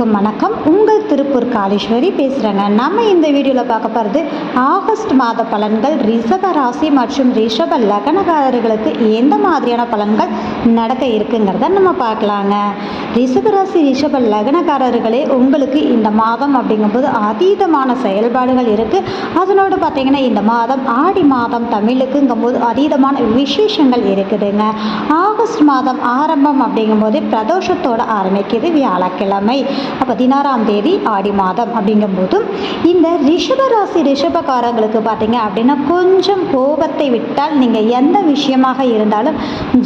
அனைவருக்கும் வணக்கம். உங்கள் திருப்பூர் காளீஸ்வரி பேசுகிறேங்க நம்ம இந்த வீடியோவில் பார்க்க போகிறது ஆகஸ்ட் மாத பலன்கள் ரிஷப ராசி மற்றும் ரிஷப லக்னகாரர்களுக்கு எந்த மாதிரியான பலன்கள் நடக்க இருக்குங்கிறத நம்ம பார்க்கலாங்க. ரிஷப ராசி ரிஷப லக்னகாரர்களே உங்களுக்கு இந்த மாதம் அப்படிங்கும்போது அதீதமான செயல்பாடுகள் இருக்குது அதனோடு பார்த்திங்கன்னா இந்த மாதம் ஆடி மாதம் தமிழுக்குங்கும்போது அதீதமான விசேஷங்கள் இருக்குதுங்க. ஆகஸ்ட் மாதம் ஆரம்பம் அப்படிங்கும்போது பிரதோஷத்தோடு ஆரம்பிக்குது வியாழக்கிழமை. பதினாறாம் தேதி ஆடி மாதம் அப்படிங்கும்போது இந்த ரிஷபராசி ரிஷபக்காரங்களுக்கு பார்த்தீங்க அப்படின்னா கொஞ்சம் கோபத்தை விட்டால் நீங்கள் எந்த விஷயமாக இருந்தாலும்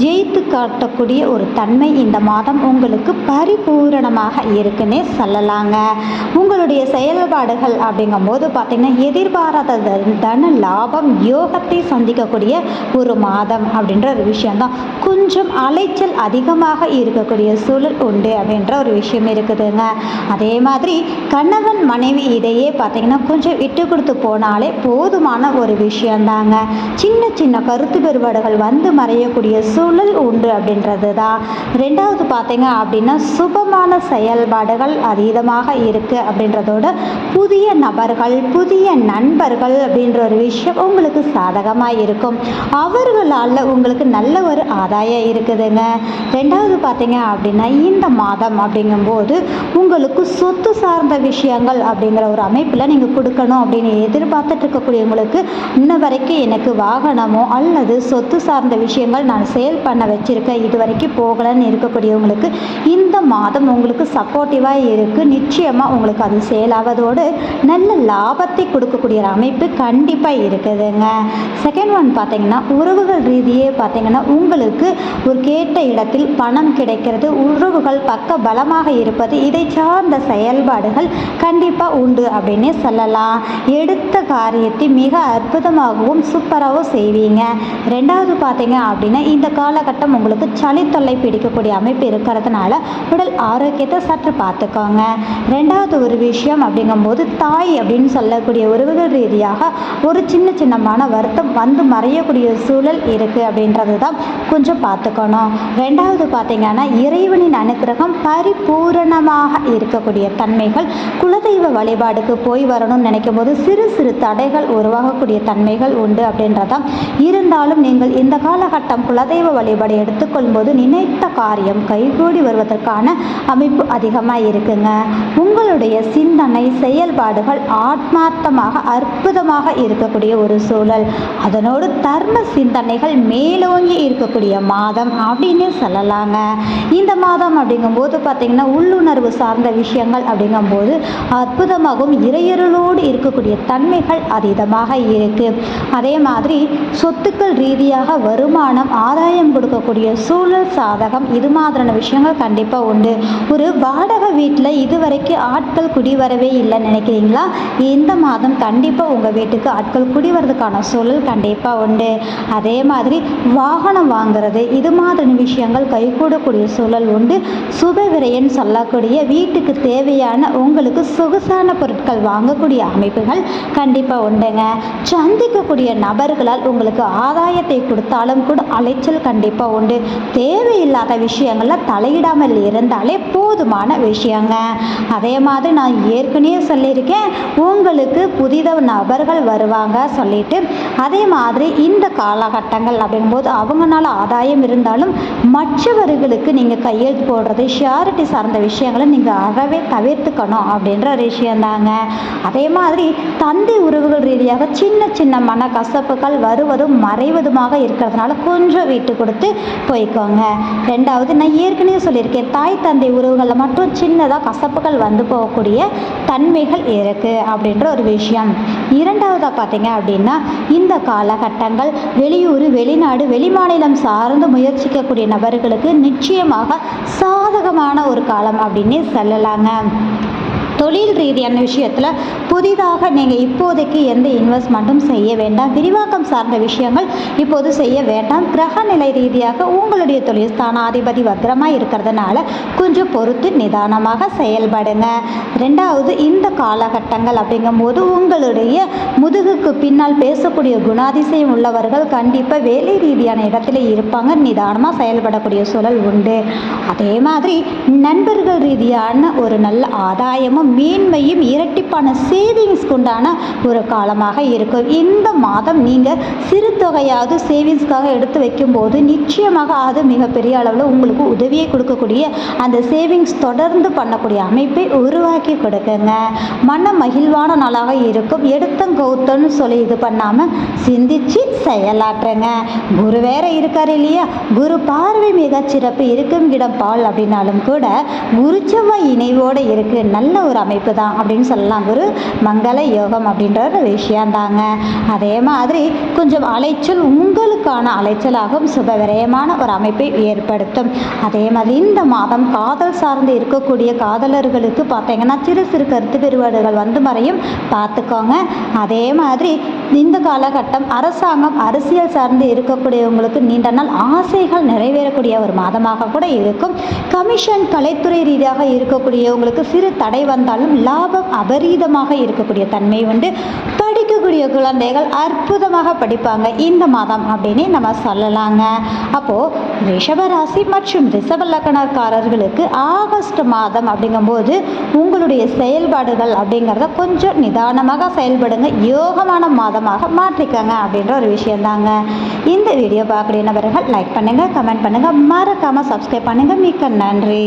ஜெயித்து காட்டக்கூடிய ஒரு தன்மை இந்த மாதம் உங்களுக்கு பரிபூரணமாக இருக்குன்னே சொல்லலாங்க. உங்களுடைய செயல்பாடுகள் அப்படிங்கும்போது பார்த்தீங்கன்னா எதிர்பாராத தன லாபம் யோகத்தை சந்திக்கக்கூடிய ஒரு மாதம் அப்படின்ற ஒரு விஷயம்தான். கொஞ்சம் அலைச்சல் அதிகமாக இருக்கக்கூடிய சூழல் உண்டு அப்படின்ற ஒரு விஷயம் இருக்குதுங்க. அதே மாதிரி கணவன் மனைவி இதையே பார்த்தீங்கன்னா கொஞ்சம் விட்டு கொடுத்து போனாலே போதுமான ஒரு விஷயந்தாங்க சின்ன சின்ன கருத்து வேறுபாடுகள் வந்து மறையக்கூடிய சூழல் உண்டு அப்படின்றது தான் ரெண்டாவது பார்த்தீங்க அப்படின்னா சுபமான செயல்பாடுகள் அதீதமாக இருக்குது அப்படின்றதோட புதிய நபர்கள் புதிய நண்பர்கள் அப்படின்ற ஒரு விஷயம் உங்களுக்கு சாதகமாக இருக்கும். அவர்களால் உங்களுக்கு நல்ல ஒரு ஆதாயம் இருக்குதுங்க. ரெண்டாவது பார்த்தீங்க அப்படின்னா இந்த மாதம் அப்படிங்கும்போது உங்களுக்கு சொத்து சார்ந்த விஷயங்கள் அப்படிங்கிற ஒரு அமைப்பில் நீங்கள் கொடுக்கணும் அப்படின்னு எதிர்பார்த்துட்டு இருக்கக்கூடியவங்களுக்கு இன்ன வரைக்கும் எனக்கு வாகனமோ அல்லது சொத்து சார்ந்த விஷயங்கள் நான் சேல் பண்ண வச்சுருக்கேன் இது வரைக்கும் போகலன்னு இருக்கக்கூடியவங்களுக்கு இந்த மாதம் உங்களுக்கு சப்போர்ட்டிவாக இருக்குது நிச்சயமாக உங்களுக்கு அது சேல் ஆவதோடு நல்ல லாபத்தை கொடுக்கக்கூடிய ஒரு அமைப்பு கண்டிப்பாக இருக்குதுங்க. செகண்ட் ஒன் பார்த்தீங்கன்னா உறவுகள் ரீதியே பார்த்தீங்கன்னா உங்களுக்கு ஒரு கேட்ட இடத்தில் பணம் கிடைக்கிறது உறவுகள் பக்க பலமாக இருப்பது இதை சார்ந்த செயல்பாடுகள் கண்டிப்பாக உண்டு அப்படின்னே சொல்லலாம். எடுத்த காரியத்தை மிக அற்புதமாகவும் சூப்பராகவும் செய்வீங்க. ரெண்டாவது பார்த்தீங்க அப்படின்னா இந்த காலகட்டம் உங்களுக்கு சளி தொல்லை பிடிக்கக்கூடிய அமைப்பு இருக்கிறதுனால உடல் ஆரோக்கியத்தை சற்று பார்த்துக்கோங்க. ரெண்டாவது ஒரு விஷயம் அப்படிங்கும்போது தாய் அப்படின்னு சொல்லக்கூடிய உறவுகள் ரீதியாக ஒரு சின்ன சின்னமான வருத்தம் வந்து மறையக்கூடிய சூழல் இருக்குது அப்படின்றது தான் கொஞ்சம் பார்த்துக்கணும். ரெண்டாவது பார்த்தீங்கன்னா இறைவனின் அனுக்கிரகம் பரிபூரணமாக இருக்கக்கூடிய தன்மைகள் குலதெய்வ வழிபாடுக்கு போய் வரணும்னு நினைக்கும் போது சிறு சிறு தடைகள் உருவாகக்கூடிய தன்மைகள் உண்டு அப்படின்றதான். இருந்தாலும் நீங்கள் இந்த காலகட்டம் குலதெய்வ வழிபாடு எடுத்துக்கொள்ளும்போது நினைத்த காரியம் கைகூடி வருவதற்கான அமைப்பு அதிகமாக இருக்குங்க. உங்களுடைய சிந்தனை செயல்பாடுகள் ஆத்மார்த்தமாக அற்புதமாக இருக்கக்கூடிய ஒரு சூழல். அதனோடு தர்ம சிந்தனைகள் மேலோங்கி இருக்கக்கூடிய மாதம் அப்படின்னு சொல்லலாங்க. இந்த மாதம் அப்படிங்கும்போது பார்த்தீங்கன்னா உள்ளுணர்வு சார்ந்த விஷயங்கள் அப்படிங்கும்போது அற்புதமாகவும் இறையருளோடு இருக்கக்கூடிய தன்மைகள் அதீதமாக இருக்கு. அதே மாதிரி சொத்துக்கள் ரீதியாக வருமானம் ஆதாயம் கொடுக்கக்கூடிய சூழல் சாதகம் இது மாதிரியான விஷயங்கள் கண்டிப்பாக உண்டு. ஒரு வாடகை வீட்டில் இதுவரைக்கும் ஆட்கள் குடி வரவே இல்லைன்னு நினைக்கிறீங்களா? இந்த மாதம் கண்டிப்பாக உங்கள் வீட்டுக்கு ஆட்கள் குடி வரதுக்கான சூழல் கண்டிப்பாக உண்டு. அதே மாதிரி வாகனம் வாங்குறது இது மாதிரியான விஷயங்கள் கைகூடக்கூடிய சூழல் உண்டு. சுப விரையன் சொல்லக்கூடிய வீட்டுக்கு தேவையான உங்களுக்கு சொகுசான பொருட்கள் வாங்கக்கூடிய அமைப்புகள் கண்டிப்பாக உண்டுங்க. சந்திக்கக்கூடிய நபர்களால் உங்களுக்கு ஆதாயத்தை கொடுத்தாலும் கூட அலைச்சல் கண்டிப்பாக உண்டு. தேவையில்லாத விஷயங்களில் தலையிடாமல் இருந்தாலே போதுமான விஷயங்க. அதே மாதிரி நான் ஏற்கனவே சொல்லியிருக்கேன் உங்களுக்கு புதித நபர்கள் வருவாங்க சொல்லிட்டு. அதே மாதிரி இந்த காலகட்டங்கள் அப்படிங்கும்போது அவங்கனால ஆதாயம் இருந்தாலும் மற்றவர்களுக்கு நீங்கள் கையெழுத்து போடுறது ஷியாரிட்டி சார்ந்த விஷயங்களை நீங்கள் அறவே தவிர்த்துக்கணும் அப்படின்ற ஒரு விஷயந்தாங்க. அதே மாதிரி தந்தை உருவ ரீதியாக சின்ன சின்ன மன கசப்புகள் வருவதும் மறைவதுமாக இருக்கிறதுனால கொஞ்சம் விட்டு கொடுத்து போய்க்கோங்க. ரெண்டாவது நான் ஏற்கனவே சொல்லியிருக்கேன் தாய் தந்தை உறவுகளில் மட்டும் சின்னதாக கசப்புகள் வந்து போகக்கூடிய தன்மைகள் இருக்குது அப்படின்ற ஒரு விஷயம். இரண்டாவதாக பார்த்தீங்க அப்படின்னா இந்த காலகட்டங்கள் வெளியூர் வெளிநாடு வெளிமாநிலம் சார்ந்து முயற்சிக்கக்கூடிய நபர்களுக்கு நிச்சயமாக சாதகமான ஒரு காலம் அப்படின்னே சொல்லலாங்க. தொழில் ரீதியான விஷயத்தில் புதிதாக நீங்கள் இப்போதைக்கு எந்த இன்வெஸ்ட்மெண்ட்டும் செய்ய வேண்டாம். விரிவாக்கம் சார்ந்த விஷயங்கள் இப்போது செய்ய வேண்டாம். கிரக நிலை ரீதியாக உங்களுடைய தொழில் ஸ்தானாதிபதி பத்திரமாக இருக்கிறதுனால கொஞ்சம் பொறுத்து நிதானமாக செயல்படுங்க. ரெண்டாவது இந்த காலகட்டங்கள் அப்படிங்கும்போது உங்களுடைய முதுகுக்கு பின்னால் பேசக்கூடிய குணாதிசயம் உள்ளவர்கள் கண்டிப்பாக வேலை ரீதியான இடத்துல இருப்பாங்க. நிதானமாக செயல்படக்கூடிய சூழல் உண்டு. அதே மாதிரி நண்பர்கள் ரீதியான ஒரு நல்ல ஆதாயமும் மேன்மையும் இரட்டிப்பான சேவிங்ஸ்க்கு உண்டான ஒரு காலமாக இருக்கும். இந்த மாதம் நீங்கள் சிறு தொகையாவது சேவிங்ஸ்க்காக எடுத்து வைக்கும்போது நிச்சயமாக அது மிகப்பெரிய அளவில் உங்களுக்கு உதவியை கொடுக்கக்கூடிய அந்த சேவிங்ஸ் தொடர்ந்து பண்ணக்கூடிய அமைப்பை உருவாக்கி கொடுக்குங்க. மன மகிழ்வான நாளாக இருக்கும். எடுத்தம் கௌத்தம்னு சொல்லி இது பண்ணாமல் சிந்திச்சு செயலாற்றுங்க. குரு வேற இருக்கார் இல்லையா? குரு பார்வை மிகச் சிறப்பு இருக்கும். இடம் பால் அப்படின்னாலும் கூட குரு செவ்வாய் இணைவோடு இருக்குது நல்ல ஒரு அமைப்பு தான் அப்படின்னு சொல்லலாம். குரு மங்கள யோகம் அப்படின்ற ஒரு விஷயந்தாங்க. அதே மாதிரி கொஞ்சம் அலைச்சல் உங்களுக்கான அலைச்சலாகவும் சுப விரயமான ஒரு அமைப்பை ஏற்படுத்தும். அதே மாதிரி இந்த மாதம் காதல் சார்ந்து இருக்கக்கூடிய காதலர்களுக்கு பார்த்தீங்கன்னா சிறு சிறு கருத்து வேறுபாடுகள் வந்து மறையும். பார்த்துக்கோங்க அதே மாதிரி இந்த காலகட்டம் அரசாங்கம் அரசியல் சார்ந்து இருக்கக்கூடியவங்களுக்கு நீண்ட நாள் ஆசைகள் நிறைவேறக்கூடிய ஒரு மாதமாக கூட இருக்கும். கமிஷன் கலைத்துறை ரீதியாக இருக்கக்கூடியவங்களுக்கு சிறு தடை வந்தாலும் லாபம் அபரீதமாக இருக்கக்கூடிய தன்மை உண்டு. படிக்கக்கூடிய குழந்தைகள் அற்புதமாக படிப்பாங்க. இந்த மாதம் அப்படின்னு நம்ம சொல்லலாங்க. அப்போது ரிஷபராசி மற்றும் ரிஷப லக்கணக்காரர்களுக்கு ஆகஸ்ட் மாதம் அப்படிங்கும்போது உங்களுடைய செயல்பாடுகள் அப்படிங்கிறத கொஞ்சம் நிதானமாக செயல்படுங்க. யோகமான மாதமாக மாற்றிக்கங்க அப்படின்ற ஒரு விஷயந்தாங்க. இந்த வீடியோ பார்க்கக்கூடிய நபர்கள் லைக் பண்ணுங்கள் கமெண்ட் பண்ணுங்கள் மறக்காமல் சப்ஸ்கிரைப் பண்ணுங்கள் மிக்க நன்றி.